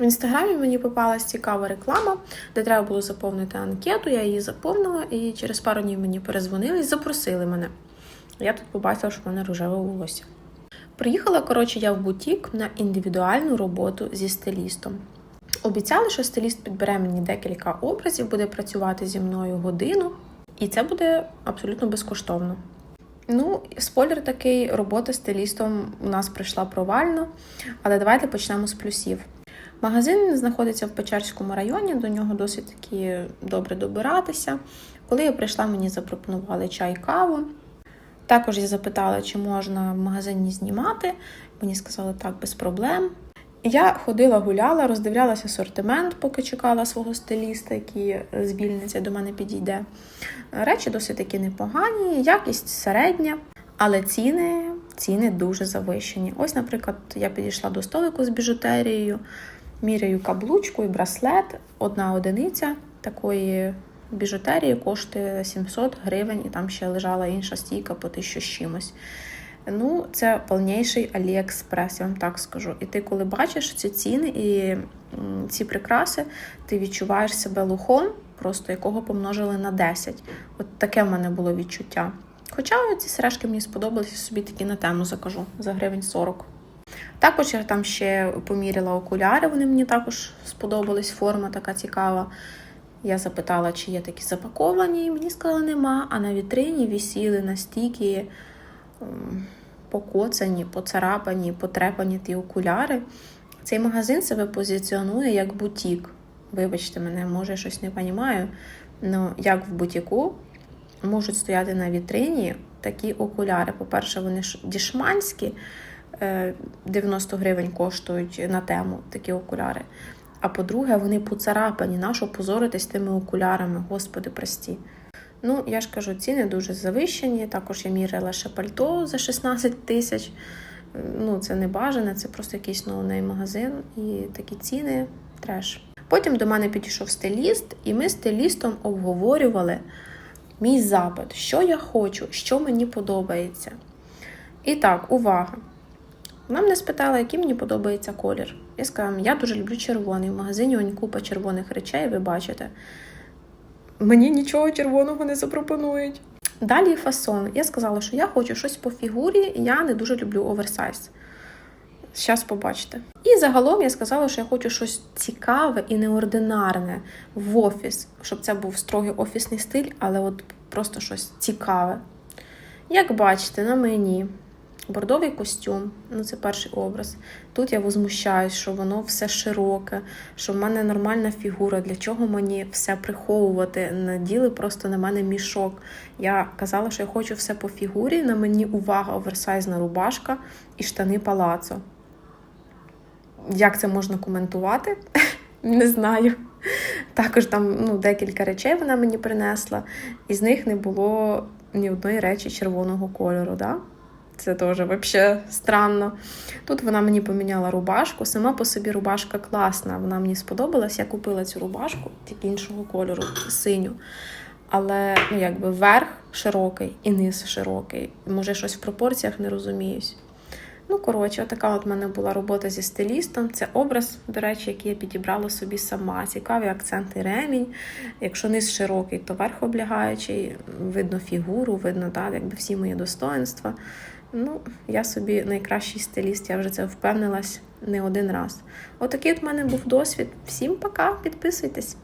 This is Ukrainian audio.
В інстаграмі мені попалась цікава реклама, де треба було заповнити анкету. Я її заповнила, і через пару днів мені перезвонили і запросили мене. Я тут побачила, що в мене рожеве волосся. Приїхала, коротше, я в бутік на індивідуальну роботу зі стилістом. Обіцяли, що стиліст підбере мені декілька образів, буде працювати зі мною годину, і це буде абсолютно безкоштовно. Ну, спойлер такий, робота стилістом у нас пройшла провально, але давайте почнемо з плюсів. Магазин знаходиться в Печерському районі, до нього досить таки добре добиратися. Коли я прийшла, мені запропонували чай, каву. Також я запитала, чи можна в магазині знімати. Мені сказали так, без проблем. Я ходила, гуляла, роздивлялася асортимент, поки чекала свого стиліста, який звільниться до мене підійде. Речі досить таки непогані, якість середня, але ціни, ціни дуже завищені. Ось, наприклад, я підійшла до столику з біжутерією, міряю каблучку і браслет. Одна одиниця такої біжутерії коштує 700 гривень, і там ще лежала інша стійка по 1000 з чимось. Ну, це повніший Аліекспрес, я вам так скажу. І ти, коли бачиш ці ціни і ці прикраси, ти відчуваєш себе лухом, просто якого помножили на 10. От таке в мене було відчуття. Хоча ці сережки мені сподобалися, собі такі на тему закажу за гривень 40. Також я там ще поміряла окуляри, вони мені також сподобались, форма така цікава. Я запитала, чи є такі запаковані, і мені сказали, нема. А на вітрині висіли настільки покоцані, поцарапані, потрепані ті окуляри. Цей магазин себе позиціонує як бутік. Вибачте мене, може, щось не розумію. Ну, як в бутіку можуть стояти на вітрині такі окуляри. По-перше, вони дішманські, е, 90 гривень коштують на тему такі окуляри. А по-друге, вони поцарапані. Нащо позоритись тими окулярами? Господи, прості. Ну, я ж кажу, ціни дуже завищені. Також я міряла ще пальто за 16 тисяч. Ну, це не бажане, це просто якийсь ноунейм магазин і такі ціни треш. Потім до мене підійшов стиліст, і ми з стилістом обговорювали мій запит, що я хочу, що мені подобається. І так, увага! Вона мене спитала, який мені подобається колір. Я сказала, я дуже люблю червоний. В магазині онь купа червоних речей, ви бачите. Мені нічого червоного не запропонують. Далі фасон. Я сказала, що я хочу щось по фігурі, я не дуже люблю оверсайз. Зараз побачите. І загалом я сказала, що я хочу щось цікаве і неординарне в офіс, щоб це був строгий офісний стиль, але от просто щось цікаве. Як бачите, на мені бордовий костюм, ну це перший образ. Тут я возмущаюсь, що воно все широке, що в мене нормальна фігура. Для чого мені все приховувати? Наділи просто на мене мішок. Я казала, що я хочу все по фігурі. На мені увага, оверсайзна рубашка і штани палацо. Як це можна коментувати? Не знаю. Також там ну, декілька речей вона мені принесла, і з них не було ні одної речі червоного кольору. Да? Це теж взагалі странно. Тут вона мені поміняла рубашку. Сама по собі рубашка класна. Вона мені сподобалась. Я купила цю рубашку, тільки іншого кольору, синю. Але ну, якби верх широкий і низ широкий. Може, щось в пропорціях не розуміюсь. Ну, коротше, така от в мене була робота зі стилістом. Це образ, до речі, який я підібрала собі сама. Цікаві акценти ремінь. Якщо низ широкий, то верх облягаючий, видно фігуру, видно так, якби всі мої достоинства. Ну, я собі найкращий стиліст, я вже це впевнилась не один раз. Отакий от мене був досвід. Всім пока, підписуйтесь.